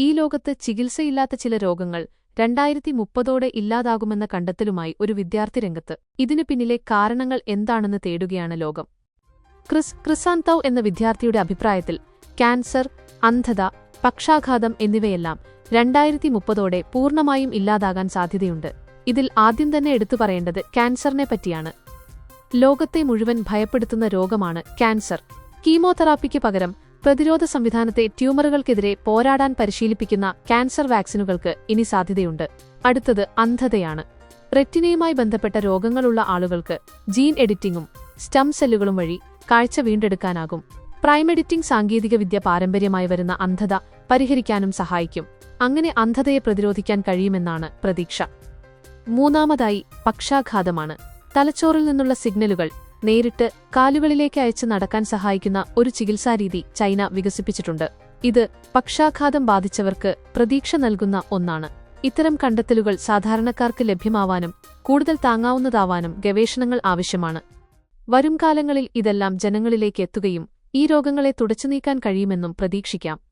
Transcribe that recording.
ഈ ലോകത്ത് ചികിത്സയില്ലാത്ത ചില രോഗങ്ങൾ രണ്ടായിരത്തി മുപ്പതോടെ ഇല്ലാതാകുമെന്ന കണ്ടെത്തലുമായി ഒരു വിദ്യാർത്ഥി രംഗത്ത്. ഇതിനു പിന്നിലെ കാരണങ്ങൾ എന്താണെന്ന് തേടുകയാണ് ലോകം. ക്രിസ് ക്രിസാന്തൗ എന്ന വിദ്യാർത്ഥിയുടെ അഭിപ്രായത്തിൽ ക്യാൻസർ അന്ധത പക്ഷാഘാതം എന്നിവയെല്ലാം രണ്ടായിരത്തി മുപ്പതോടെ പൂർണമായും ഇല്ലാതാകാൻ സാധ്യതയുണ്ട്. ഇതിൽ ആദ്യം തന്നെ എടുത്തു പറയേണ്ടത് ക്യാൻസറിനെ പറ്റിയാണ്. ലോകത്തെ മുഴുവൻ ഭയപ്പെടുത്തുന്ന രോഗമാണ് ക്യാൻസർ. കീമോതെറാപ്പിക്ക് പകരം പ്രതിരോധ സംവിധാനത്തെ ട്യൂമറുകൾക്കെതിരെ പോരാടാൻ പരിശീലിപ്പിക്കുന്ന ക്യാൻസർ വാക്സിനുകൾക്ക് ഇനി സാധ്യതയുണ്ട്. അടുത്തത് അന്ധതയാണ്. റെറ്റിനയുമായി ബന്ധപ്പെട്ട രോഗങ്ങളുള്ള ആളുകൾക്ക് ജീൻ എഡിറ്റിംഗും സ്റ്റം സെല്ലുകളും വഴി കാഴ്ച വീണ്ടെടുക്കാനാകും. പ്രൈം എഡിറ്റിംഗ് സാങ്കേതികവിദ്യ പാരമ്പര്യമായി വരുന്ന അന്ധത പരിഹരിക്കാനും സഹായിക്കും. അങ്ങനെ അന്ധതയെ പ്രതിരോധിക്കാൻ കഴിയുമെന്നാണ് പ്രതീക്ഷ. മൂന്നാമതായി പക്ഷാഘാതമാണ്. തലച്ചോറിൽ നിന്നുള്ള സിഗ്നലുകൾ നേരിട്ട് കാലുകളിലേക്ക് അയച്ച് നടക്കാൻ സഹായിക്കുന്ന ഒരു ചികിത്സാരീതി ചൈന വികസിപ്പിച്ചിട്ടുണ്ട്. ഇത് പക്ഷാഘാതം ബാധിച്ചവർക്ക് പ്രതീക്ഷ നൽകുന്ന ഒന്നാണ്. ഇത്തരം കണ്ടെത്തലുകൾ സാധാരണക്കാർക്ക് ലഭ്യമാവാനും കൂടുതൽ താങ്ങാവുന്നതാവാനും ഗവേഷണങ്ങൾ ആവശ്യമാണ്. വരും കാലങ്ങളിൽ ഇതെല്ലാം ജനങ്ങളിലേക്ക് എത്തുകയും ഈ രോഗങ്ങളെ തുടച്ചുനീക്കാൻ കഴിയുമെന്നും പ്രതീക്ഷിക്കാം.